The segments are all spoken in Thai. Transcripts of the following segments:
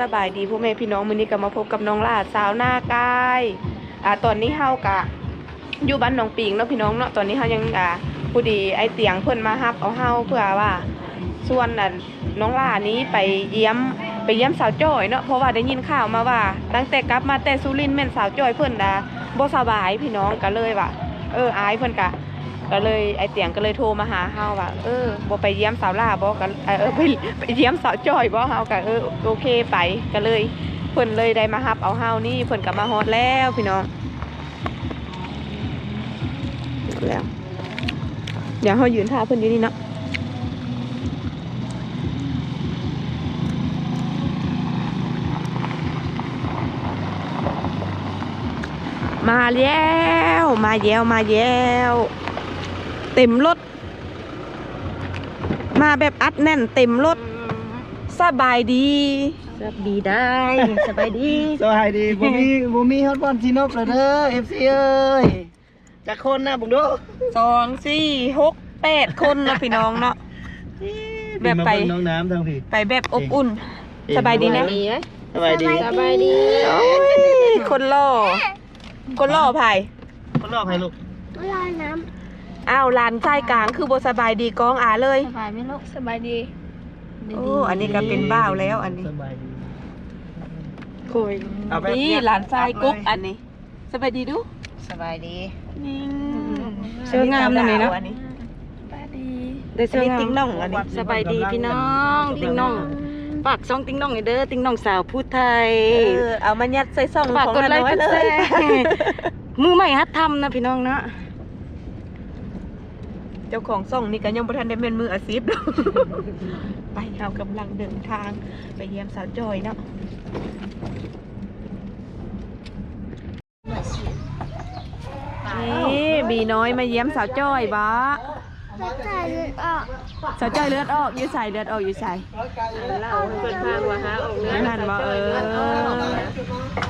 สบายดีพ่อแม่พี่น้องมื้อนี้ก็มาพบกับน้องลาดสาวหน้ากายอ่าตอนนี้เฮากะอยู่บ้านหนองปิงเนาะพี่น้องเนาะตอนนี้เฮายังอ่าผู้ดีไอเตียงเพิ่นมารับเอาเฮาเพื่อว่าส่วนนั้นน้องลานี้ไปเยี่ยมไปเยี่ยมสาวจ้อยเนาะเพราะว่าได้ยินข่าวมาว่า ตั้งแต่กลับมาแต่สุรินทร์แม่นสาวจ้อยเพิ่นดาบ่สบายพี่น้องก็เลยว่าเอออายเพิ่นกะ ก็เลยไอเตียงก็เลยโทรมาหาเฮาว่าเออบ่ไปเยี่ยมสาวลาบ่กันเออเออไปไปเยี่ยมสาวจอยบ่เฮาก็เออโอเคไปก็เลยเพิ่นเลยได้มารับเอาเฮานี่เพิ่นก็มาฮอดแล้วพี่น้องแล้วเดี๋ยวเฮายืนท่าเพิ่นอยู่นี่เนาะมาแล้ว มาแยวมาแยว เต็มรถ มาแบบอัดแน่นเต็มรถสบายดี สบดีได้ สบายดีสวัสดีบ่มีบ่มีฮอตบอลซีนบเลยเด้อ FC เอ้ยจักคนนะบุงดูสองสี่หกแปดคนเนาะพี่น้องเนาะแบบไปมาเงน้องน้ำทางพี่ไปแบบอบอุ่นเอ๊ะสบายดีนะดีไหมสบายดีสบายดีโอ้ยคนล่อคนล่อไผ่คนรอบให้ลูกลอยน้ อ้าวลานใจกลางคือบสบายดีกองอาเลยำสบายไหมลูกสบายดีโอ้อันนี้ก็เป็นบ้าวแล้วอันนี้สบายดีโคุยเอาแบบนี่เนี้ยหลานทรายอัพเลยกุ๊กอันนี้สบายดีดูสบายดีนี่เสื้องามนะนี่เนาะอันนี้สบายดีได้เสื้องาม ติ๊งน่องอันนี้สบายดีพี่น้องติ๊งน้องฝากซองติ๊งน้องให้เด้อติ๊งน้องสาวพูดไทยเออเอามายัดใส่ซ่องฝากของกดไลค์น้อยกดเลแชยร์มือใหม่ฮัดทำนะพี่น้องนะ เจ้าของซ่องนี่ก็ยังบ่ทันได้เป็นมืออาชีพดอกไปเรากำลังเดินทางไปเยี่ยมสาวจอยเนาะนี่บีน้อยมาเยี่ยมสาวจอยบ่สาวจอยเลือดออกอยู่ใส่เลือดออกอยู่ใส่เล่าให้เพื่อนฟังว่าฮะออกเนื้อนั่นบ่เออ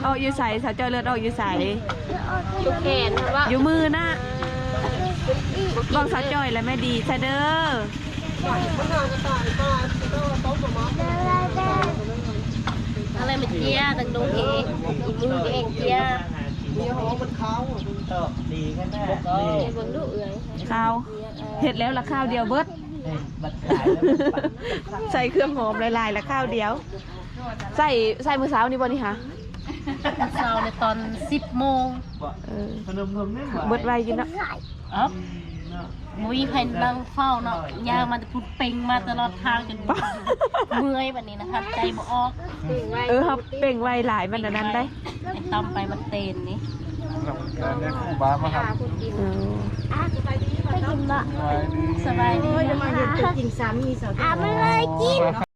ออกอยู่ใส่สาวจอยเลือดออกอยู่ใส่ทุกแขนครับว่าอยู่มือนะ บอกสาจอยแล้วแม่ดีใช่เด้ออะไรมาเจียตังดงเองอีมือเองเจียดีแค่แน่ดีไอ้บนลูกเอ๋ยข้าวเห็ดแล้วละข้าวเดียวเบิดบัดขายแล้วบัดใส่เครื่องหอมลายๆละข้าวเดียว ใส่ใส่มือเช้านี่บ่นี่คะเช้าในตอนสิบโมงเออขนมนมนี่หวานเบิดไวกินนะอ๋อ มุ้ยใครนั่งเฝ้าเนาะยางมันจะพูดเป่งมาตลอดทางจนเมื่อยแบบนี้นะคะใจบ่ออกเออครับเป่งไวหลายมันอันนั้นได้ไอ้ต้อมไปมันเตนนี่เนี่ยครูบ้ามาครับเออสบายดีนะคะ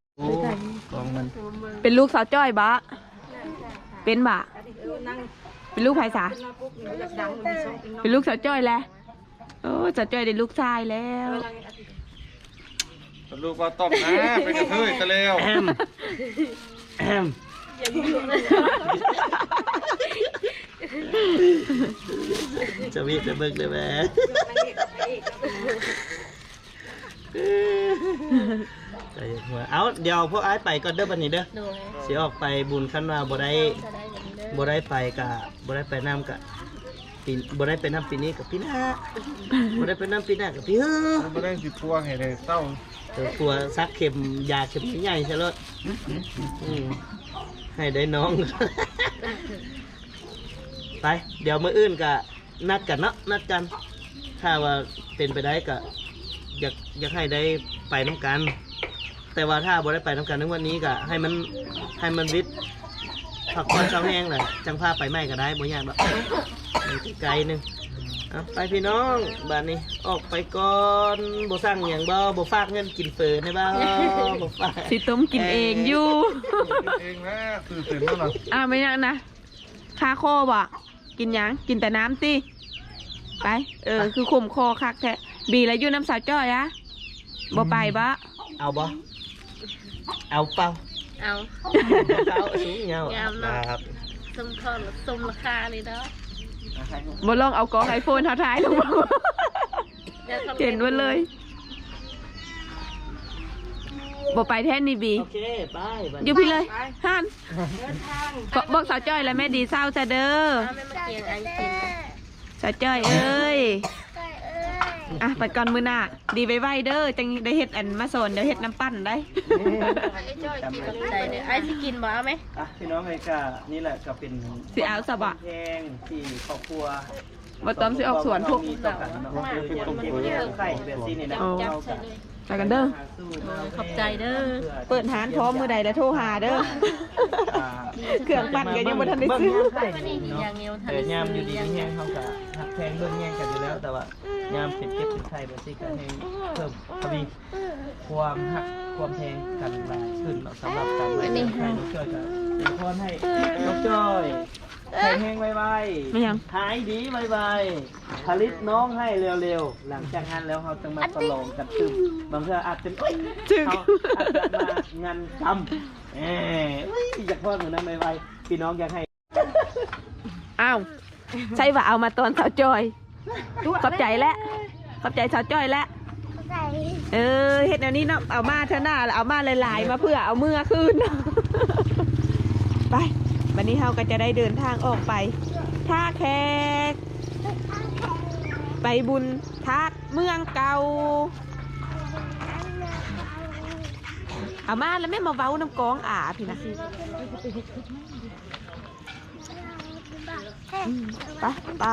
ของมันเป็นลูกสาวจ้อยบะเป็นบะเป็นลูกไผ่สาเป็นลูกสาวจ้อยแหละ โอ้สาวจ้อยได้ลูกชายแล้วลูกว่าต้มนะเป็นกระเทยกันแล้วแอมแอมจะวิจะเบิกได้ไหมใจเย็นหัวเอาเดี๋ยวพวกไอ้ายไปก่อนเด้อบันนี้เด้อโดยสิออกไปบุญขั้นว่าบ่ได้จะได้แบบนี้เด้อบ่ได้ไปกะบ่ได้ไปน้ำกะ ปีบ่ได้ไปน้ำปีนี้กับปีหน้าบ่ได้ไปน้ำปีหน้ากับปีเฮ้อไม่ได้สิพวงให้ได้เศร้าเออกลัวซักเข็มยาเข็มใหญ่ใช่รถอืมให้ได้น้อง ไป เดี๋ยวมื้ออื่นกะนัดกันเนาะนัดกัน ถ้าว่าเป็นไปได้ก็อยากอยากให้ได้ไปน้ำกัน แต่ว่าถ้าบ่ได้ไปน้ำกันในวันนี้ก็ให้มันให้มันวิทย์ ผักผ่อนเช้าแห้งเลยจังพาไปไม่ก็ได้บ่ยากหรอกไปไกลๆหนึงเอาไปพี่น้องบ้านนี้ออกไปก่อนบ่สั่งอย่างบ่บ่ฝากเงินกินเฟอในบ้าบ่ฝากสิต้มกินเองอยู่เองนะคือตื่นแล้วเหรออ่าไม่ยังนะคาคอบ่กินหยังกินแต่น้ำติไป เออ คือข่มคอคักแท้บีแล้วอยู่น้ำสาวจ้อยอะบ่ไปบะเอาบ่เอาเปล่า เอาเอาสูงเงางามเนาะครับสมทอนสมราคาเลยเนาะบ่ลองเอากล้องไอโฟนเท่าท้ายลงมาเห็นไว้เลยบ่ไปแท้นี่บีโอเคบายอยู่พี่เลยฮันบอกบอกสาวจ้อยแล้วแม่ดีเศร้าจะเด้อสาวจ้อยเอ้ย อะไปก่อนมือหน้า ดีไว้ไว้เด้อจังได้เฮ็ดอันมาสอนเดี๋ยวเฮ็ดน้ำปั้นได้ใจเด้อไอ้สิกินบ่เอาไหมอะพี่น้องไอ้กะนี่แหละก็เป็นสิเอาสบะ แพงที่ครอบครัวบ่ต้อมสิออกสวนพวก มีต่อกันเนาะคืออย่างเก็บเรื่องไข่แบบนี้นี่นะอ๋อเอาใส่กันเลย ไปกันเด้อ ขอบใจเด้อ เปิดหานพร้อมมือใดแล้วโทรหาเด้ออ่าเครื่องปั่นก็ยังบ่ทันได้ซื้อ เบิ่งไข่วันนี้เนาะอย่างเดียวทันแต่ยามอยู่ดีแห้งเขาก็หักแพงเบิ่งแย่งกันอยู่แล้วแต่ว่ายามเป็นเก็บเป็นไข่แบบนี้ก็ให้เพิ่มทวีความหักความแพงกันหลายขึ้นเนาะสำหรับการไว้ไข่นกจ้อยก็เป็นพรให้นกจ้อยแข็งแห้งไวไม่ยังๆหายดีไวๆ ผลิตน้องให้เร็วๆ หลังจากนั้นแล้วเขาจะมาประลองกันซึมบางเทื่ออาจจะเอ้ยจึงเขาอาจจะมางานกำเอ้ยเอ้ยอยากพอดเหมือนนั้นไวๆพี่น้องอยากให้อ้าวใช่ว่าเอามาตอนสาวจอยขอบใจแล้วขอบใจสาวจอยแล้วเออเฮ็ดแนวนี้เนาะเอามาเท่าหน้าแล้วเอามาหลายๆมาเพื่อเอาเมื่อคืนไปวันนี้เฮาก็จะได้เดินทางออกไปท่าแขก ไปบุญทาดเมืองเก่าเอามาแล้วไม่มาเว้าน้ำกองอ่าพี่นะไปไป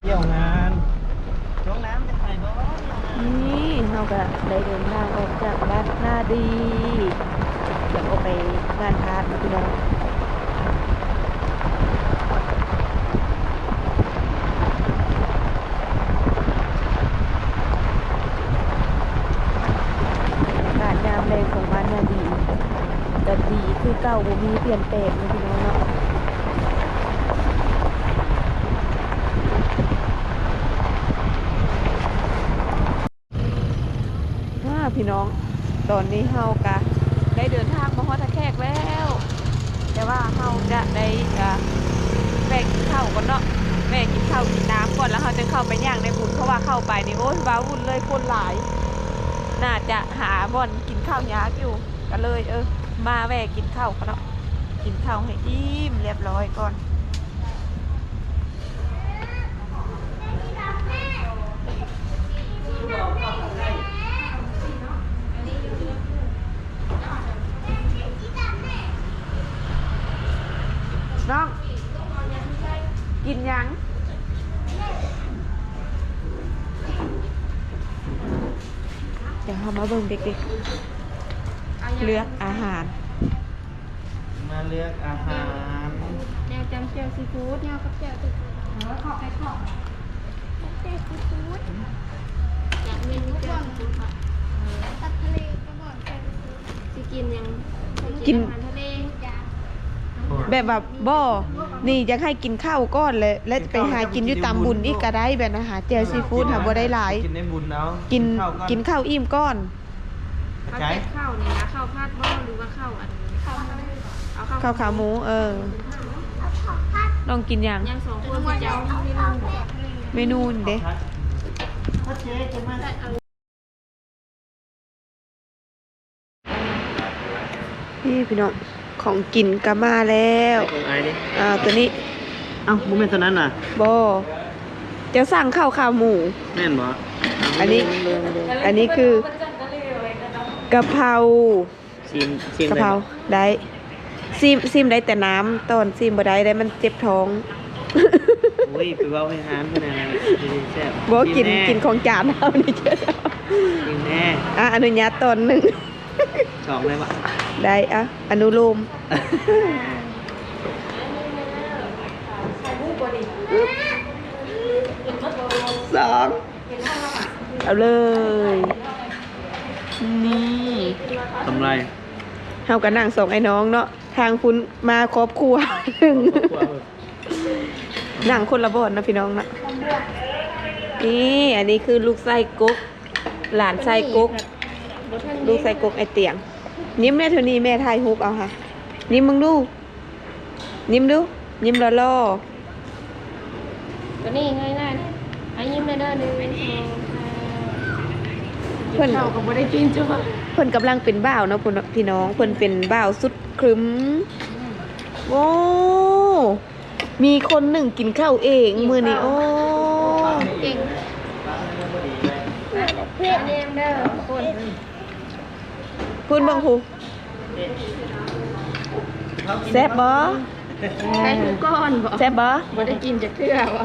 เที่ยวงานช่วงน้ำจะไปบ่นี่เราก็ได้เดินทางออกจากบ้านหน้าดีเดี๋ยวออกไปงานพาร์ทพี่น้องอากาศยามแรงของบ้านหน้าดีแต่ดีคือ เก่าบ่มีเปลี่ยนแปลงนะพี่น้องเนาะว่าพี่น้องตอนนี้เฮากะได้เดินทางมาฮอตะแคกแล้ว แต่ว่าเฮาจะได้แวะกินข้าวก่อนเนาะแวะกินข้าวกินน้ำก่อนแล้วเฮาจะเข้าไปย่างในบุญเพราะว่าเข้าไปนี่โอ้ยว้าวุ่นเลยคนหลาย น่าจะหาบ่อนกินข้าวยากอยู่ก็เลยเออ มาแวะกินข้าวกันเนาะกินข้าวให้อิ่มเรียบร้อยก่อนน้องกินยังเดี๋ยวเรามาเบิ่งเด็กๆ เลือกอาหาร มาเลือกอาหารแนวจำเจียวซีฟู้ดแนวกับเจียวซีฟู้ดแล้วขอไปขอเจียวซีฟู้ดอยากเมนูเจียวซีฟู้ดค่ะตัดทะเลก็บอกเจียวซีฟู้ดสิกินยังกินอาหารทะเลจ้าแบบแบบบ่นี่อยากให้กินข้าวก้อนเลย และไปหากินอยู่ตามบุญอีกก็ได้แบบอาหารเจลซีฟู้ดหาบ่ได้หลาย กินในบุญแล้วกินข้าวกินข้าวอิ่มก้อน เอาแต่ข้าวนี่นะข้าวพาดบ่หรือว่าข้าวอันข้าวเอาข้าวข้าวขาหมู เออ ลองกินยังยังสองคนที่เจ้าไม่รู้บอกเมนูนี่เด้ถ้าเจ๊จะมาพี่พี่น้องของกินก็มาแล้วของไอ้นี่อ่าตัวนี้เอ้าบุ้มเป็นตัวนั้นน่ะบ่จะสั่งข้าวขาหมู แม่นบ่อันนี้ อันนี้คือ กะเพราซีมซีมกะเพราได้ซิมซิมได้แต่น้ำตอนซิมบ่ได้ได้มันเจ็บท้องโอ้ยไปเว้าให้หานขนาดนั้นดีๆแซ่บบ่กินแกินของจานเฮานี่เจ้ากินแน่อะอนุญาตตอนหนึ่งสองเลยบ่ได้อะอนุโลมสองเอาเลย นี่ทำไรเฮากับนางสองไอ้น้องเนาะทางคุณมาครอบครัวหนึ่งหนังคนละบอนนะพี่น้องนะนี่อันนี้คือลูกไส้กุ๊ก หลานไส้กุ๊ก ลูกไส้กุ๊กไอเตียงยิ้มแม่เท่านี้แม่ทายฮุกเอาค่ะยิ้มมึงดูยิ้มดูยิ้มล่อล่อตัวนี้ง่ายๆอันยิ้มได้เด้อหนึ่งสองสามๆ เพิ่นเราก็ไม่ได้กินจ้ะเพิ่นกำลังเป็นบ่าวเนาะพี่น้องเพิ่นเป็นบ่าวสุดครึ้มโอ้มีคนหนึ่งกินข้าวเองมื้อนี้โอ้เก่งเพศเองเด้อคนพูนเบิ่งผู้แซ่บบ่ใช้ทุกก้อนบ่แซ่บบ่ไม่ได้กินจากเทื่อบ่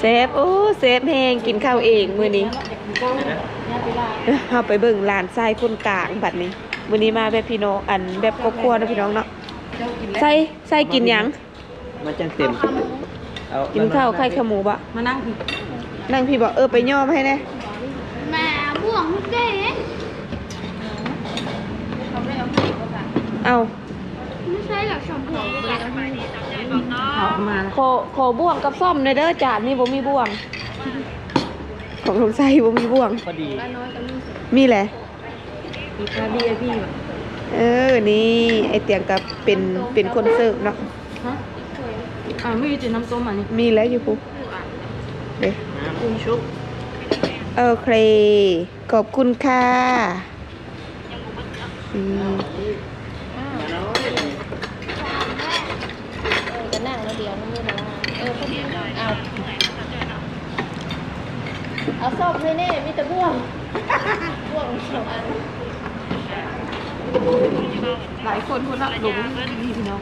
แซ่บโอ้แซ่บแฮงกินข้าวเองมื้อนี้ เฮาไปเบิ่งหลานชายคนกลางบัดนี้มื้อนี้มาแบบพี่น้องอันแบบครอบครัวเนาะพี่น้องเนาะใส่ใส่กินหยังมาจังเต็มเอากินข้าวไข่ขมูบ่มานั่งอีกนั่งพี่บอกเออไปย่อมให้แน่แม่บ่วงไม่ได้เขาไม่เอาให้ก็ค่ะเอาไม่ใช่หรอกสมผงเลยเอาให้เอามาขอขอบ่วงกับซ่อมในอยเด้อจานนี่บ่มีบ่วง ของลงไส้บ่มีบ่วง พอดีน้อยก็มีมีแหละ มีคาเบียพี่แบบเออ นี่ไอเตียงกับเป็นเป็นคนเสิร์ฟเนาะ ฮะอ่าไม่มีจุดน้ำส้มอะนี่มีแล้วอยู่ปุ๊เด้น้ำกุ้งชุบโอเค ขอบคุณค่ะอืม จะนั่งแล้วเดี๋ยวน้ำมือนะเออพอดีเอา เอาส้มให้แน่มีแต่บ่วงบ่วงสองอันหลายคนคนละหลงดีพี่น้อง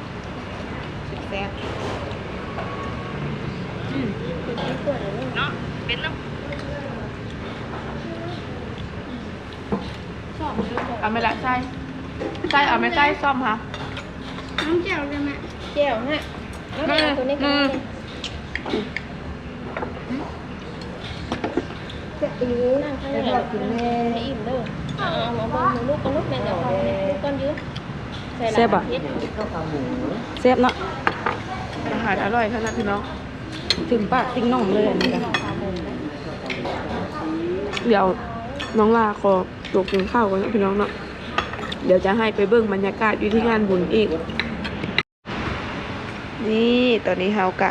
แซ่บเอาไหม่ละใช่ใช่เอาไหม่ใช่ซ่อมค่ะน้ำแจ่วเลยแม่แจ่วฮะแล้วเนี่ยตัวนี้ก็ได้ จะอิ่มนั่งข้างในกินแม่ให้อิ่มเด้อเอามาเบิ่งลูกกับลูกแม่เดี๋ยวเขาเนี่ยลูกก้อนเยอะใส่หลายเผ็ดข้าวขาหมูแซ่บเนาะอาหารอร่อยขนาดพี่น้องถึงปากติ้งน่องเลยอันนี้กันเดี๋ยวน้องลาขอตกกินข้าวกันนะพี่น้องเนาะเดี๋ยวจะให้ไปเบิ่งบรรยากาศอยู่ที่งานบุญอีก นี่ตอนนี้เฮากะ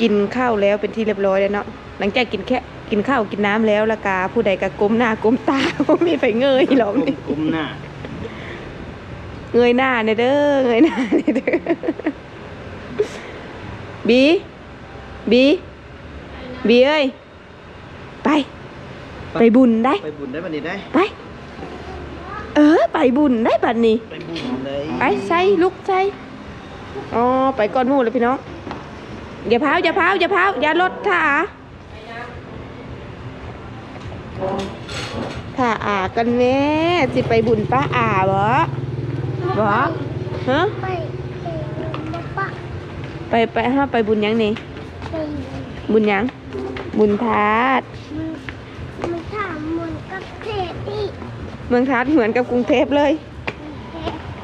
กินข้าวแล้วเป็นที่เรียบร้อยแล้วเนาะหลังจากกินแค่ กินข้าวกินน้ำแล้วละกาผู้ใดกะก้มหน้าก้มตาไม่มีไฟเงยหรอกนี่กุ้มหน้าเงยหน้าเนี่ยเด้อเงยหน้าเนี่ยเด้อบีบีบีเอ้ยไป ไปบุญได้ ไปบุญได้บันนี้ได้ไปเออ ไปบุญได้บัดนี้ ไปบุญเลยไปใส่ลุกใส่อ๋อไปก่อนหมู่เลยพี่น้องอย่าพาวอย่าพาวอย่าพาวอย่าลดท่า อาท่าอากันแม่สิไปบุญป้าอาบ่บ่ฮะไปไปบ่ปะไปไปห้าไปบุญยังนี่ไปบุญยัง บุญทาดมันมันถามมันกับเพจอีกเมืองทาดเหมือนกับกรุงเทพเลย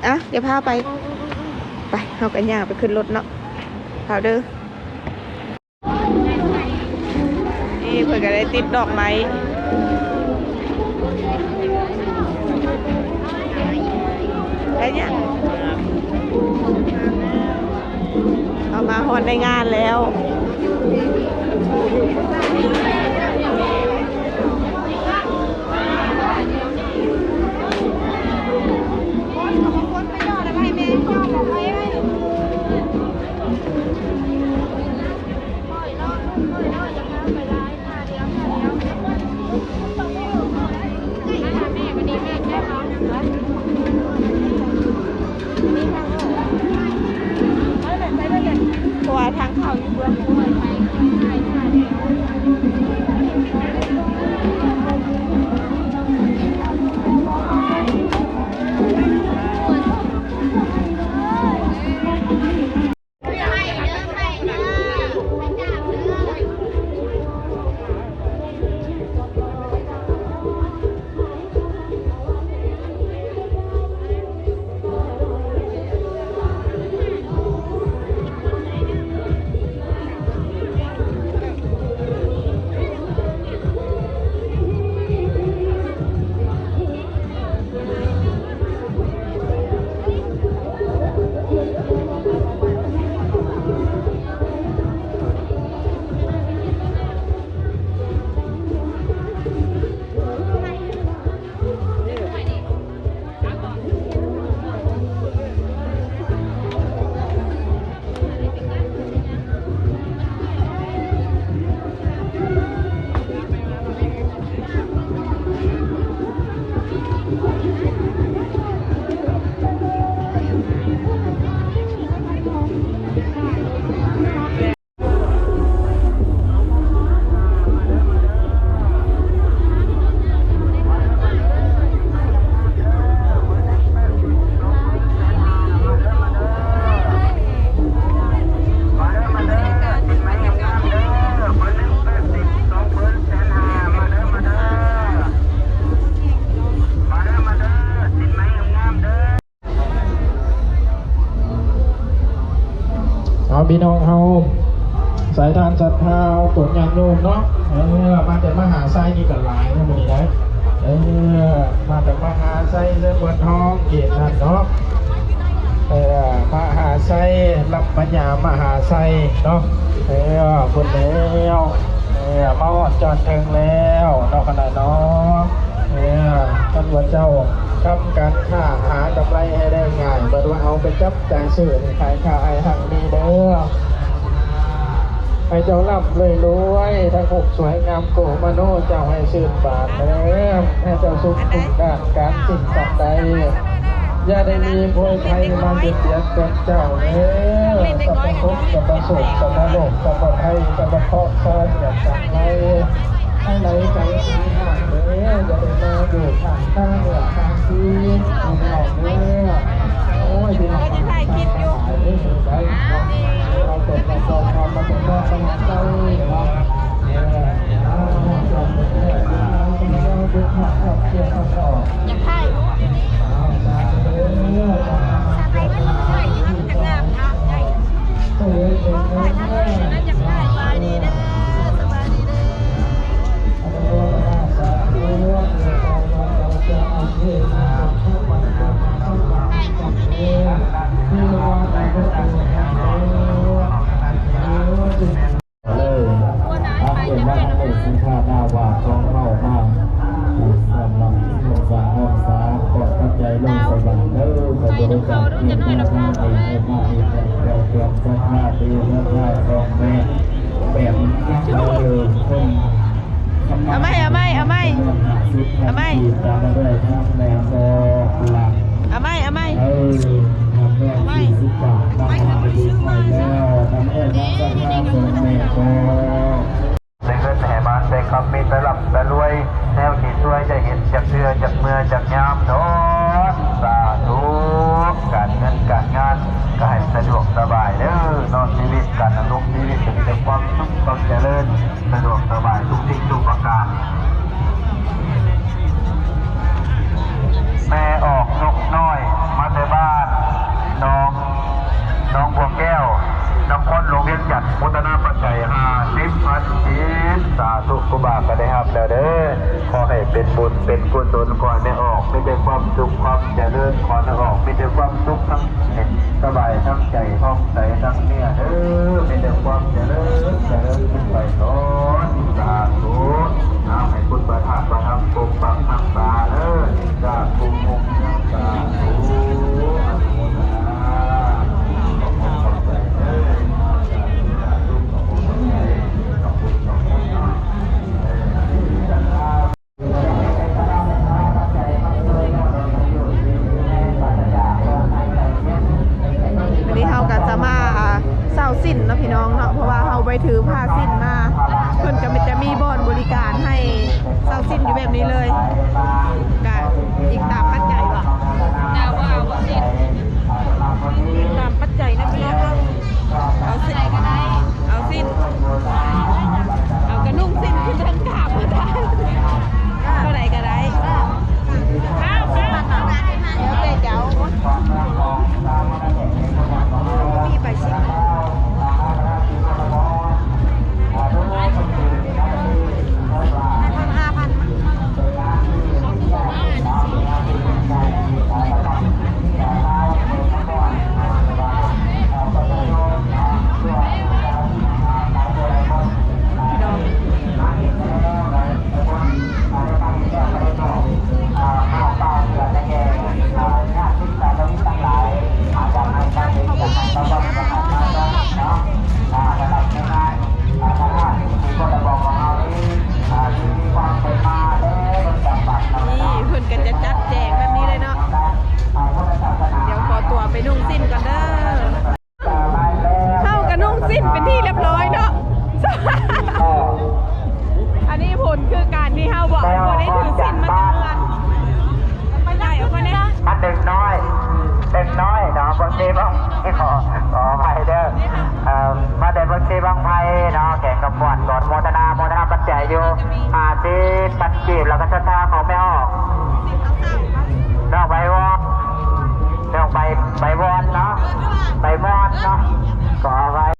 อะเดี๋ยวพาไป ไปเฮากันย่างไปขึ้นรถเนาะพาเด้อนี่เพิ่นก็ได้ติดดอกไม้ ได้ยังเอามาฮอนในงานแล้ว พี่น้องเฮาสายทานศรัทธาเอาตรวจงานโยมเนาะเออมาแต่มหาไซนี่กันหลายนะมันนี้นะเออมาแต่มหาไซเรื่องบนท้องเกียรตินั่นเนาะเออมหาไซรับปัญญามหาไซเนาะเออคนแล้วเออมาอดจอดถึงแล้วเนาะขนาดเนาะเออท่านว่าเจ้าทำการค้าหากำไรให้ ง่ายบัดว่าเอาไปจับจ่ายซื้อในขายขายทางนี้เด้อให้เจ้าร่ำเลยรวยทั้งหกสวยงามโกมโนเจ้าให้ชื่นบานเด้อให้เจ้าสุขทุกด้านการสิ่งสัตว์ใดอย่าได้มีโพยภัยมาเบียดเบียนตนเจ้าเด้อสัพพทุกข์สัพพสุขสัพพโลกสัพพภัยสัพพเคราะห์ซอนอย่าสั่งไรให้ไหลใจที่ห่างเด้ออย่าได้มาอยู่ทางข้างหนือทางที่ไม่ออกเด้อโอ้ยพี่น้อ จะถ่ายคลิปอยู่เราเป็นเราต้องทำมาเป็นแม่ต้องใจเนาะเนี่ยเอาจบเลยเราดูข่าวเกี่ยวกับต่อยากถ่ายสบายมันถ่ายมันจะงามอะให แล้วเตรียมสักห้าปีเมื่อได้ของแม่แบบนี้เลยคนเอาไหมเอาไหมเอาไม่เอาไม่ตามมาด้วยทั้งแรงโบหลักเอาไม่เอาไม่เออทำแม่ที่สิบบาท ไปวอนเนาะไปวอนเนาะก็เอาไว้